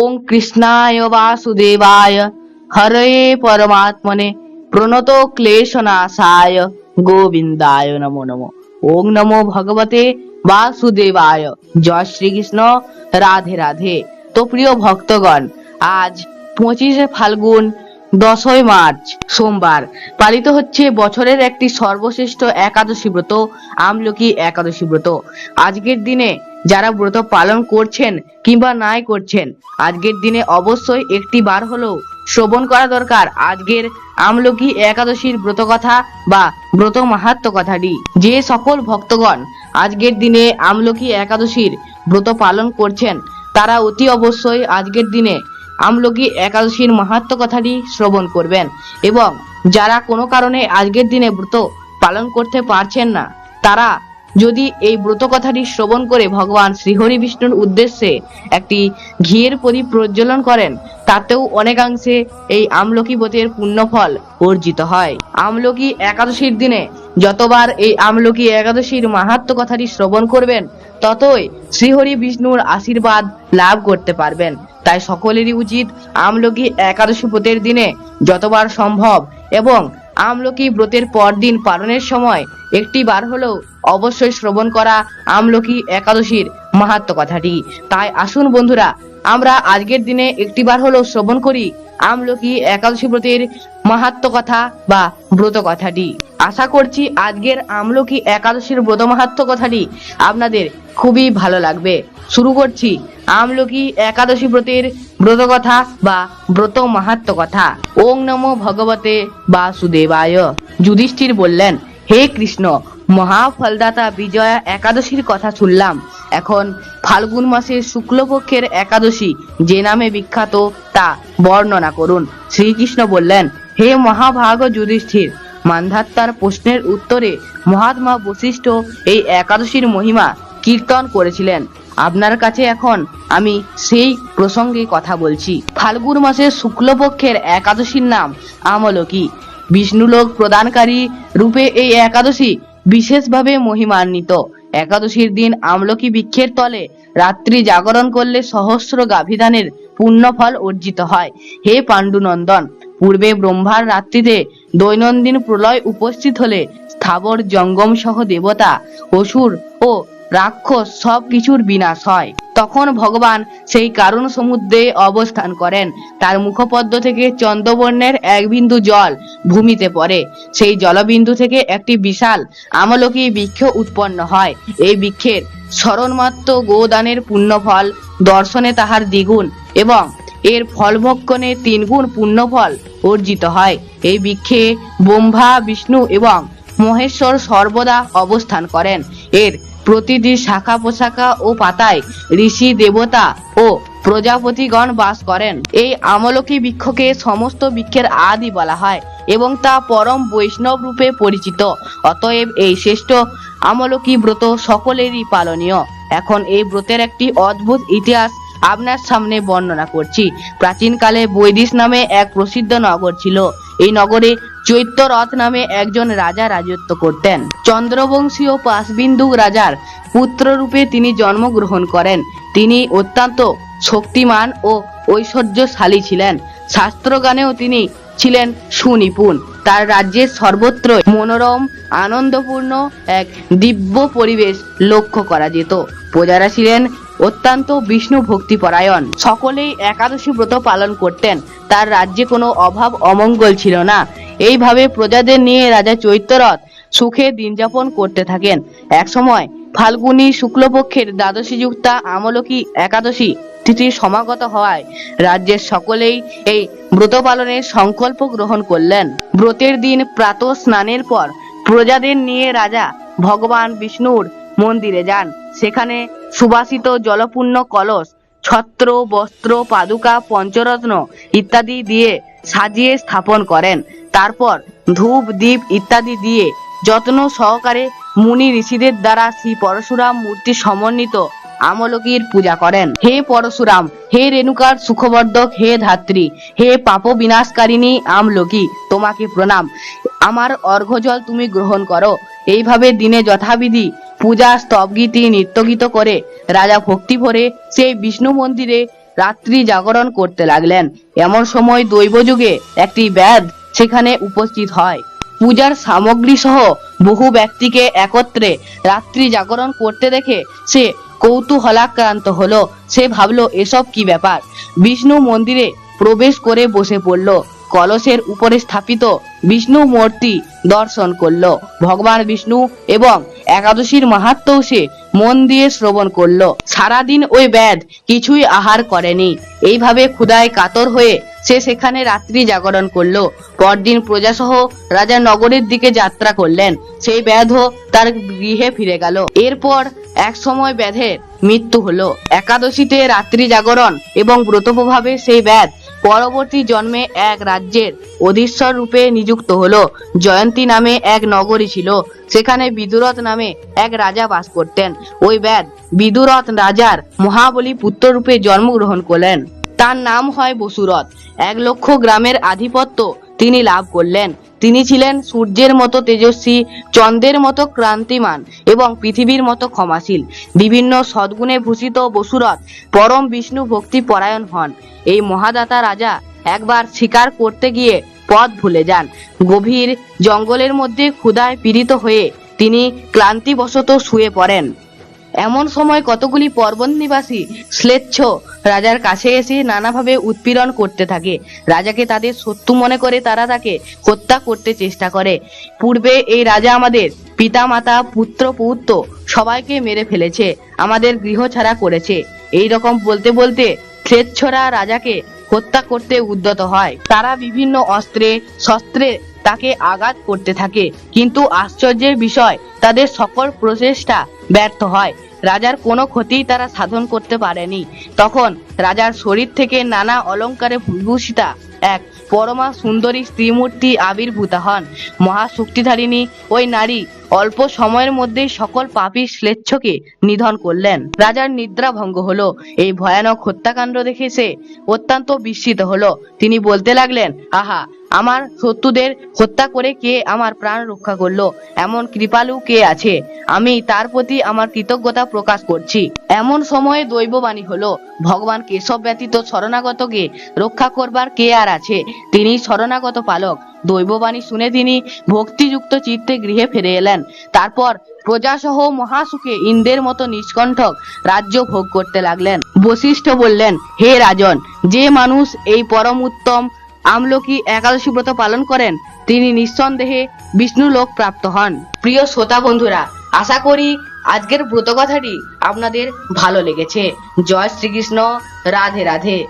ওং কৃষ্ণায় বাসুদেবায়। হরে পরমাত্মনে প্রণত ক্লেশনাশায়। গোবিন্দায় নমো নমো। ওং নমো ভগবতে বাসুদেবায়। জয় শ্রীকৃষ্ণ। রাধে রাধে। তো প্রিয় ভক্তগণ, আজ পঁচিশে ফাল্গুন, দশই মার্চ, সোমবার, পালিত হচ্ছে বছরের একটি সর্বশ্রেষ্ঠ একাদশী ব্রত, আমলকি একাদশী ব্রত। আজকের দিনে যারা ব্রত পালন করছেন কিংবা নাই করছেন, আজকের দিনে অবশ্যই একটি বার হলেও শ্রবণ করা দরকার। আজকের আমলকি একাদশীর ব্রত কথা বা ব্রত মাহাত্ম কথাটি। যে সকল ভক্তগণ আজকের দিনে আমলকি একাদশীর ব্রত পালন করছেন, তারা অতি অবশ্যই আজকের দিনে আমলকি একাদশীর মাহাত্ম কথাটি শ্রবণ করবেন এবং যারা কোনো কারণে আজকের দিনে ব্রত পালন করতে পারছেন না, তারা যদি এই ব্রত কথাটি শ্রবণ করে ভগবান শ্রীহরি বিষ্ণুর উদ্দেশ্যে একটি ঘিয়ের প্রদীপ প্রজ্বলন করেন, তাতেও অনেকাংশে এই আমলকি ব্রতের পুণ্যফল অর্জিত হয়। আমলকি একাদশীর দিনে যতবার এই আমলকি একাদশীর মাহাত্ম কথাটি শ্রবণ করবেন, ততই শ্রীহরি বিষ্ণুর আশীর্বাদ লাভ করতে পারবেন। তাই সকলেরই উচিত আমলকি একাদশী ব্রতের দিনে যতবার সম্ভব এবং আমলকি ব্রতের পরদিন পালনের সময় একটি বার হলেও অবশ্যই শ্রবণ করা আমলকি একাদশীর মাহাত্ম কথাটি। তাই আসুন বন্ধুরা আমরা আজকের দিনে একটিবার হলো শ্রবণ করি। আমলকি একাদশী ব্রতের মাহাত্ম কথা বা ব্রত কথাটি। আশা করছি আজকের আমলকি একাদশীর ব্রত মাহাত্ম কথাটি আপনাদের খুবই ভালো লাগবে। শুরু করছি আমলকি একাদশী ব্রতের ব্রত কথা বা ব্রত মাহাত্ম কথা। ওং নমো ভগবতে বাসুদেবায়। যুধিষ্ঠির বললেন, হে কৃষ্ণ, মহাফলদাতা বিজয়া একাদশীর কথা শুনলাম। এখন ফাল্গুন মাসের শুক্লপক্ষের একাদশী, যে নামে বিখ্যাত তা বর্ণনা করুন। শ্রীকৃষ্ণ বললেন, হে মহাভাগ যুধিষ্ঠির, মান্ধাত্তার প্রশ্নের উত্তরে মহাত্মা বশিষ্ঠ এই একাদশীর মহিমা কীর্তন করেছিলেন। আপনার কাছে এখন আমি সেই প্রসঙ্গে কথা বলছি। ফাল্গুন মাসের শুক্লপক্ষের একাদশীর নাম আমলকি। বিষ্ণুলোক প্রদানকারী রূপে এই একাদশী বিশেষভাবে মহিমান্বিত। একাদশীর দিন আমলকি বৃক্ষের তলে রাত্রি জাগরণ করলে সহস্র গাভিদানের পুণ্যফল অর্জিত হয়। হে পাণ্ডুনন্দন, পূর্বে ব্রহ্মার রাত্রিতে দৈনন্দিন প্রলয় উপস্থিত হলে স্থাবর জঙ্গম সহ দেবতা, অসুর ও রাক্ষস সব কিছুর বিনাশ হয়। তখন ভগবান সেই কারণ সমুদ্রে অবস্থান করেন। তার মুখপদ্ম থেকে চন্দ্রবর্ণের এক বিন্দু জল ভূমিতে পড়ে। সেই জলবিন্দু থেকে একটি বিশাল আমলকি বৃক্ষ উৎপন্ন হয়। এই বৃক্ষের স্মরণমাত্র গোদানের পুণ্যফল, দর্শনে তাহার দ্বিগুণ এবং এর ফলভক্ষণে তিনগুণ পুণ্যফল অর্জিত হয়। এই বৃক্ষে ব্রহ্মা, বিষ্ণু এবং মহেশ্বর সর্বদা অবস্থান করেন। এর প্রতিটি শাখা পোশাখা ও পাতায় ঋষি দেবতা ও প্রজাপতিগণ বাস করেন। এই আমলকি বৃক্ষকে সমস্ত বৃক্ষের আদি বলা হয় এবং তা পরম বৈষ্ণব রূপে পরিচিত। অতএব এই শ্রেষ্ঠ আমলকি ব্রত সকলেরই পালনীয়। এখন এই ব্রতের একটি অদ্ভুত ইতিহাস আপনার সামনে বর্ণনা করছি। প্রাচীনকালে বৈদিশ নামে এক প্রসিদ্ধ নগর ছিল। এই নগরে চৈত্যরথ নামে একজন রাজা রাজত্ব করতেন। চন্দ্রবংশীয় পাশবিন্দু রাজার পুত্ররূপে তিনি জন্মগ্রহণ করেন। তিনি অত্যন্ত শক্তিমান ও ঐশ্বর্যশালী ছিলেন। শাস্ত্রগানেও তিনি ছিলেন সুনিপুণ। তার রাজ্যের সর্বত্র মনোরম, আনন্দপূর্ণ এক দিব্য পরিবেশ লক্ষ্য করা যেত। প্রজারা ছিলেন অত্যন্ত বিষ্ণু ভক্তিপরায়ণ। সকলেই একাদশী ব্রত পালন করতেন। তার রাজ্যে কোনো অভাব অমঙ্গল ছিল না। এইভাবে প্রজাদের নিয়ে রাজা চৈত্যরথ সুখে দিন যাপন করতে থাকেন। একসময় ফাল্গুনী শুক্লপক্ষের দ্বাদশী যুক্তা আমলকি একাদশী তিথি সমাগত হওয়ায় রাজ্যের সকলেই এই ব্রত পালনের সংকল্প গ্রহণ করলেন। ব্রতের দিন প্রাত স্নানের পর প্রজাদের নিয়ে রাজা ভগবান বিষ্ণুর মন্দিরে যান। সেখানে সুবাসিত জলপূর্ণ কলস, ছত্র, বস্ত্র, পাদুকা, পঞ্চরত্ন ইত্যাদি দিয়ে সাজিয়ে স্থাপন করেন। তারপর ধূপ দ্বীপ ইত্যাদি দিয়ে যত্ন সহকারে মুনি ঋষিদের দ্বারা শ্রী পরশুরাম মূর্তি সমন্বিত আমলকির পূজা করেন। হে পরশুরাম, হে রেণুকার সুখবর্ধক, হে ধাত্রী, হে পাপ বিনাশকারিণী আমলকি, তোমাকে প্রণাম। আমার অর্ঘ্যজল তুমি গ্রহণ করো। এইভাবে দিনে যথাবিধি পূজা স্তবগীতি, নৃত্যগীত করে রাজা ভক্তি ভরে সেই বিষ্ণু মন্দিরে রাত্রি জাগরণ করতে লাগলেন। এমন সময় দৈবযুগে একটি ব্যাধ সেখানে উপস্থিত হয়। পূজার সামগ্রী সহ বহু ব্যক্তিকে একত্রে রাত্রি জাগরণ করতে দেখে সে কৌতূহলাক্রান্ত হলো। সে ভাবলো, এসব কি ব্যাপার? বিষ্ণু মন্দিরে প্রবেশ করে বসে পড়ল। কলসের উপরে স্থাপিত বিষ্ণু মূর্তি দর্শন করল। ভগবান বিষ্ণু এবং একাদশীর মাহাত্ম্যও সে মন দিয়ে শ্রবণ করল। সারাদিন ওই ব্যাধ কিছুই আহার করেনি। এইভাবে ক্ষুদায় কাতর হয়ে সে সেখানে রাত্রি জাগরণ করল। পরদিন প্রজাসহ রাজা নগরের দিকে যাত্রা করলেন। সেই ব্যাধও তার গৃহে ফিরে গেল। এরপর এক সময় ব্যাধের মৃত্যু হলো। একাদশীতে রাত্রি জাগরণ এবং ব্রতপ্রভাবে সেই ব্যাধ পরবর্তী জন্মে এক রাজ্যের অধীশ্বর রূপে নিযুক্ত হল। জয়ন্তী নামে এক নগরী ছিল। সেখানে বিদুরথ নামে এক রাজা বাস করতেন। ওই ব্যাধ বিদুরথ রাজার মহাবলী পুত্র রূপে জন্মগ্রহণ করলেন। তার নাম হয় বসুরথ। এক লক্ষ গ্রামের আধিপত্য তিনি লাভ করলেন। তিনি ছিলেন সূর্যের মতো তেজস্বী, চন্দ্রের মতো ক্রান্তিমান এবং পৃথিবীর মতো ক্ষমাশীল। বিভিন্ন সদ্গুণে ভূষিত বসুরথ পরম বিষ্ণু ভক্তি পরায়ণ হন। এই মহাদাতা রাজা একবার শিকার করতে গিয়ে পথ ভুলে যান। গভীর জঙ্গলের মধ্যে ক্ষুধায় পীড়িত হয়ে তিনি ক্লান্তিবশত শুয়ে পড়েন। এমন সময় কতগুলি পর্বত নিবাসী শ্লেচ্ছ রাজার কাছে এসে নানাভাবে উৎপীড়ন করতে থাকে। রাজাকে তাদের শত্রু মনে করে তারা তাকে হত্যা করতে চেষ্টা করে। পূর্বে এই রাজা আমাদের পিতা মাতা পুত্র, পৌত্র সবাইকে মেরে ফেলেছে, আমাদের গৃহ ছাড়া করেছে। এই রকম বলতে বলতে শ্লেচ্ছরা রাজাকে হত্যা করতে উদ্যত হয়। তারা বিভিন্ন অস্ত্রে, শস্ত্রে তাকে আঘাত করতে থাকে। কিন্তু আশ্চর্যের বিষয়, তাদের সকল প্রচেষ্টা ব্যর্থ হয়। রাজার কোনো ক্ষতি তারা সাধন করতে পারেনি। তখন রাজার শরীর থেকে নানা অলংকারে বিভূষিতা এক পরমা সুন্দরী স্ত্রীমূর্তি আবির্ভূত হন। মহাশক্তিধারিণী ওই নারী অল্প সময়ের মধ্যেই সকল পাপী শ্লেচ্ছকে নিধন করলেন। রাজার নিদ্রা ভঙ্গ হলো। এই ভয়ানক হত্যাকাণ্ড দেখে সে অত্যন্ত বিস্মিত হলো। তিনি বলতে লাগলেন, আহা আমার শত্রুদের হত্যা করে কে আমার প্রাণ রক্ষা করল? এমন কৃপালু কে আছে? আমি তার প্রতি আমার কৃতজ্ঞতা প্রকাশ করছি। এমন সময়ে দৈববাণী হলো, ভগবান কেশব ব্যতীত শরণাগতকে রক্ষা করবার কে আর আছে? তিনি শরণাগত পালক। দৈববাণী শুনে তিনি ভক্তিযুক্ত চিত্তে গৃহে ফিরে এলেন। তারপর প্রজাসহ মহাসুখে ইন্দ্রের মতো নিষ্কণ্ঠক রাজ্য ভোগ করতে লাগলেন। বশিষ্ঠ বললেন, হে রাজন, যে মানুষ এই পরম উত্তম আমলকি একাদশী ব্রত পালন করেন, তিনি নিঃসন্দেহে বিষ্ণু লোক প্রাপ্ত হন। প্রিয় শ্রোতা বন্ধুরা, আশা করি আজকের ব্রত কথাটি আপনাদের ভালো লেগেছে। জয় শ্রীকৃষ্ণ, রাধে রাধে।